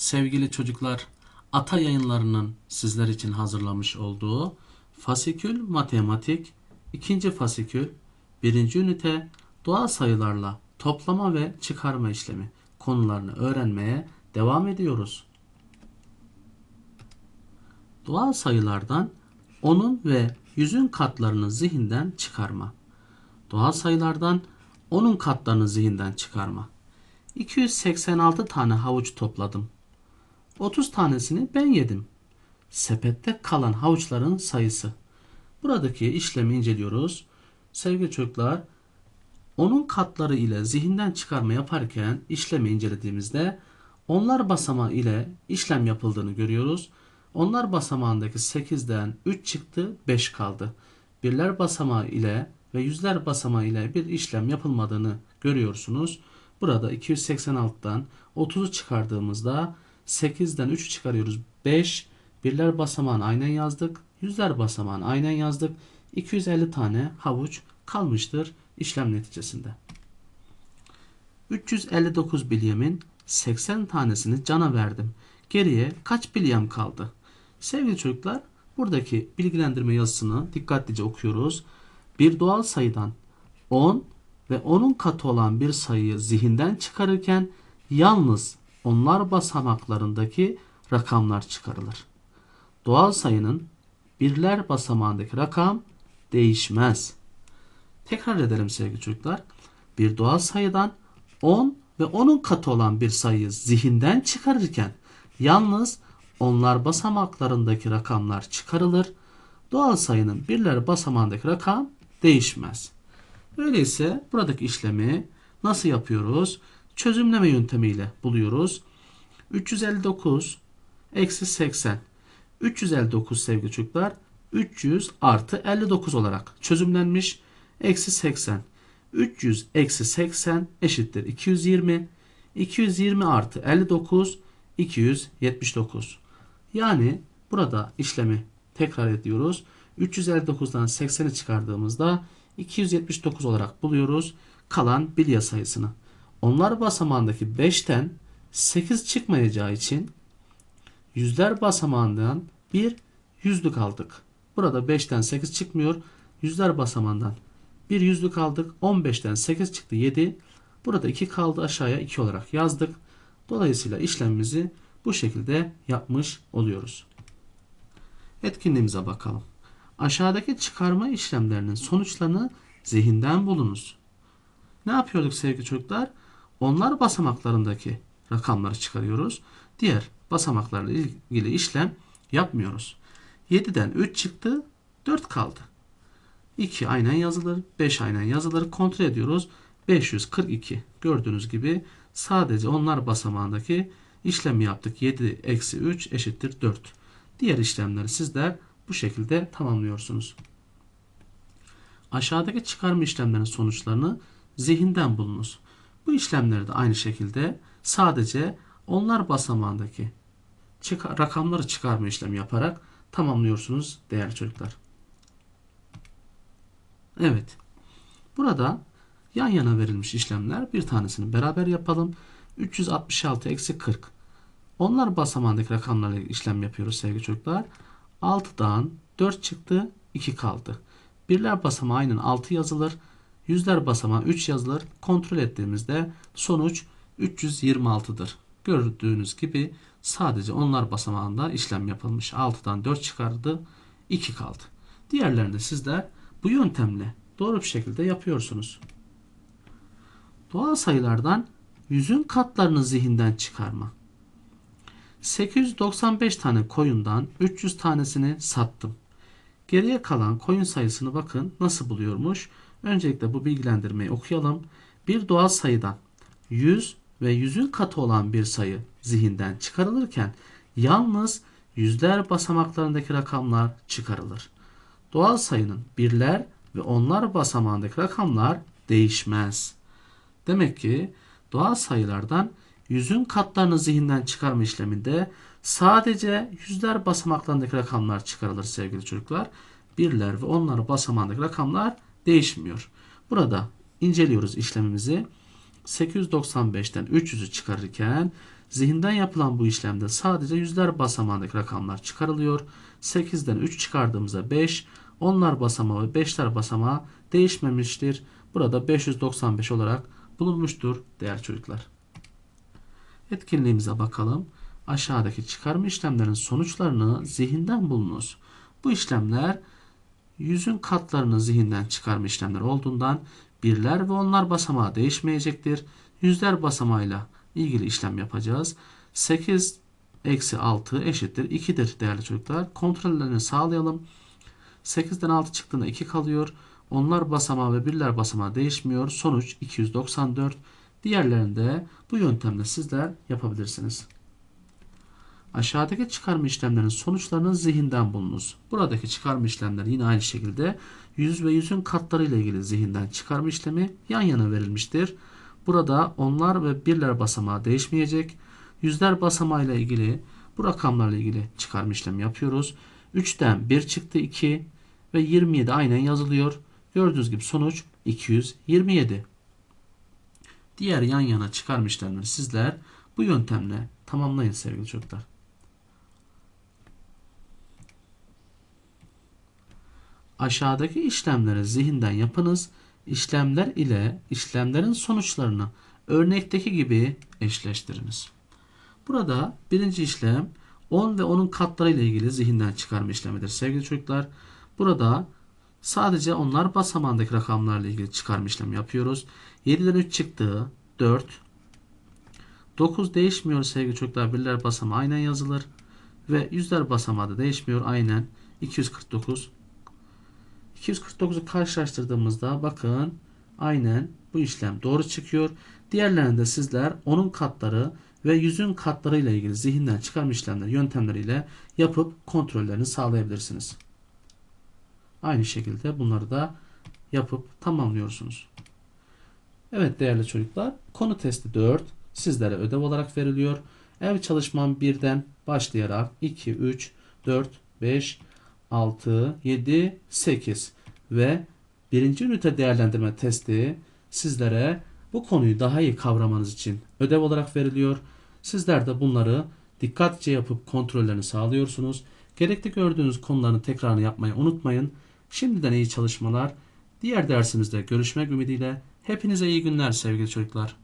Sevgili çocuklar, Ata yayınlarının sizler için hazırlamış olduğu Fasikül Matematik, ikinci fasikül, birinci ünite, doğal sayılarla toplama ve çıkarma işlemi konularını öğrenmeye devam ediyoruz. Doğal sayılardan onun ve yüzün katlarını zihinden çıkarma. Doğal sayılardan onun katlarını zihinden çıkarma. 286 tane havuç topladım. 30 tanesini ben yedim. Sepette kalan havuçların sayısı. Buradaki işlemi inceliyoruz. Sevgili çocuklar, onun katları ile zihinden çıkarma yaparken işlemi incelediğimizde onlar basamağı ile işlem yapıldığını görüyoruz. Onlar basamağındaki 8'den 3 çıktı, 5 kaldı. Birler basamağı ile ve yüzler basamağı ile bir işlem yapılmadığını görüyorsunuz. Burada 286'dan 30'u çıkardığımızda 8'den 3'ü çıkarıyoruz. 5. Birler basamağını aynen yazdık. Yüzler basamağını aynen yazdık. 250 tane havuç kalmıştır işlem neticesinde. 359 bilyemin 80 tanesini cana verdim. Geriye kaç bilyem kaldı? Sevgili çocuklar, buradaki bilgilendirme yazısını dikkatlice okuyoruz. Bir doğal sayıdan 10 ve onun katı olan bir sayıyı zihinden çıkarırken yalnız onlar basamaklarındaki rakamlar çıkarılır. Doğal sayının birler basamağındaki rakam değişmez. Tekrar edelim sevgili çocuklar. Bir doğal sayıdan 10 ve onun katı olan bir sayıyı zihinden çıkarırken yalnız onlar basamaklarındaki rakamlar çıkarılır. Doğal sayının birler basamağındaki rakam değişmez. Öyleyse buradaki işlemi nasıl yapıyoruz? Çözümleme yöntemiyle buluyoruz. 359 eksi 80. 359 sevgili çocuklar 300 artı 59 olarak çözümlenmiş. Eksi 80. 300 eksi 80 eşittir 220. 220 artı 59 279. Yani burada işlemi tekrar ediyoruz. 359'dan 80'i çıkardığımızda 279 olarak buluyoruz kalan bilye sayısını. Onlar basamağındaki 5'ten 8 çıkmayacağı için yüzler basamağından bir yüzlük aldık. Burada 5'ten 8 çıkmıyor. Yüzler basamağından bir yüzlük aldık. 15'ten 8 çıktı 7. Burada 2 kaldı aşağıya 2 olarak yazdık. Dolayısıyla işlemimizi bu şekilde yapmış oluyoruz. Etkinliğimize bakalım. Aşağıdaki çıkarma işlemlerinin sonuçlarını zihinden bulunuz. Ne yapıyorduk sevgili çocuklar? Onlar basamaklarındaki rakamları çıkarıyoruz. Diğer basamaklarla ilgili işlem yapmıyoruz. 7'den 3 çıktı, 4 kaldı. 2 aynen yazılır, 5 aynen yazılır. Kontrol ediyoruz. 542 gördüğünüz gibi sadece onlar basamağındaki işlemi yaptık. 7 eksi 3 eşittir 4. Diğer işlemleri sizler bu şekilde tamamlıyorsunuz. Aşağıdaki çıkarma işlemlerinin sonuçlarını zihinden bulunuz. Bu işlemleri de aynı şekilde sadece onlar basamağındaki rakamları çıkarma işlemi yaparak tamamlıyorsunuz değerli çocuklar. Evet. Burada yan yana verilmiş işlemler bir tanesini beraber yapalım. 366 eksi 40. Onlar basamağındaki rakamlarla işlem yapıyoruz sevgili çocuklar. 6'dan 4 çıktı 2 kaldı. Birler basamağı aynen 6 yazılır. Yüzler basamağı 3 yazılır. Kontrol ettiğimizde sonuç 326'dır. Gördüğünüz gibi sadece onlar basamağında işlem yapılmış. 6'dan 4 çıkardı 2 kaldı. Diğerlerini sizler bu yöntemle doğru bir şekilde yapıyorsunuz. Doğal sayılardan yüzün katlarını zihinden çıkarma. 895 tane koyundan 300 tanesini sattım. Geriye kalan koyun sayısını bakın nasıl buluyormuş. Öncelikle bu bilgilendirmeyi okuyalım. Bir doğal sayıdan 100 ve yüzün katı olan bir sayı zihinden çıkarılırken yalnız yüzler basamaklarındaki rakamlar çıkarılır. Doğal sayının birler ve onlar basamağındaki rakamlar değişmez. Demek ki doğal sayılardan yüzün katlarını zihinden çıkarma işleminde sadece yüzler basamaklarındaki rakamlar çıkarılır sevgili çocuklar. Birler ve onlar basamağındaki rakamlar değişmiyor. Burada inceliyoruz işlemimizi. 895'ten 300'ü çıkarırken Zihinden yapılan bu işlemde sadece yüzler basamağındaki rakamlar çıkarılıyor. 8'den 3 çıkardığımızda 5, onlar basamağı ve 5'ler basamağı değişmemiştir. Burada 595 olarak bulunmuştur değerli çocuklar. Etkinliğimize bakalım. Aşağıdaki çıkarma işlemlerin sonuçlarını zihinden bulunuz. Bu işlemler yüzün katlarını zihinden çıkarma işlemleri olduğundan birler ve onlar basamağı değişmeyecektir. Yüzler basamağıyla ilgili işlem yapacağız. 8 eksi 6 eşittir 2'dir değerli çocuklar. Kontrollerini sağlayalım. 8'den 6 çıktığında 2 kalıyor. Onlar basamağı ve birler basamağı değişmiyor. Sonuç 294. Diğerlerini de bu yöntemle sizler yapabilirsiniz. Aşağıdaki çıkarma işlemlerinin sonuçlarını zihinden bulunuz. Buradaki çıkarma işlemleri yine aynı şekilde yüz ve yüzün katları ile ilgili zihinden çıkarma işlemi yan yana verilmiştir. Burada onlar ve birler basamağı değişmeyecek. Yüzler basamağı ile ilgili bu rakamlarla ilgili çıkarma işlemi yapıyoruz. 3'ten 1 çıktı 2 ve 27 aynen yazılıyor. Gördüğünüz gibi sonuç 227. Diğer yan yana çıkarma işlemleri sizler bu yöntemle tamamlayın sevgili çocuklar. Aşağıdaki işlemleri zihinden yapınız. İşlemler ile işlemlerin sonuçlarını örnekteki gibi eşleştiriniz. Burada birinci işlem 10 ve onun katları ile ilgili zihinden çıkarma işlemidir sevgili çocuklar. Burada sadece onlar basamağındaki rakamlarla ilgili çıkarma işlemi yapıyoruz. 7'den 3 çıktı 4. 9 değişmiyor sevgili çocuklar. Birler basamağı aynen yazılır. Ve yüzler basamağı da değişmiyor aynen. 249 249'u karşılaştırdığımızda bakın aynen bu işlem doğru çıkıyor. Diğerlerinde sizler onun katları ve yüzün katları ile ilgili zihinden çıkarma işlemleri yöntemleriyle yapıp kontrollerini sağlayabilirsiniz. Aynı şekilde bunları da yapıp tamamlıyorsunuz. Evet değerli çocuklar konu testi 4 sizlere ödev olarak veriliyor. Ev çalışmam 1'den başlayarak 2, 3, 4, 5, 6, 7, 8 ve birinci ünite değerlendirme testi sizlere bu konuyu daha iyi kavramanız için ödev olarak veriliyor. Sizler de bunları dikkatlice yapıp kontrollerini sağlıyorsunuz. Gerekli gördüğünüz konuların tekrarını yapmayı unutmayın. Şimdiden iyi çalışmalar. Diğer dersimizde görüşmek ümidiyle. Hepinize iyi günler sevgili çocuklar.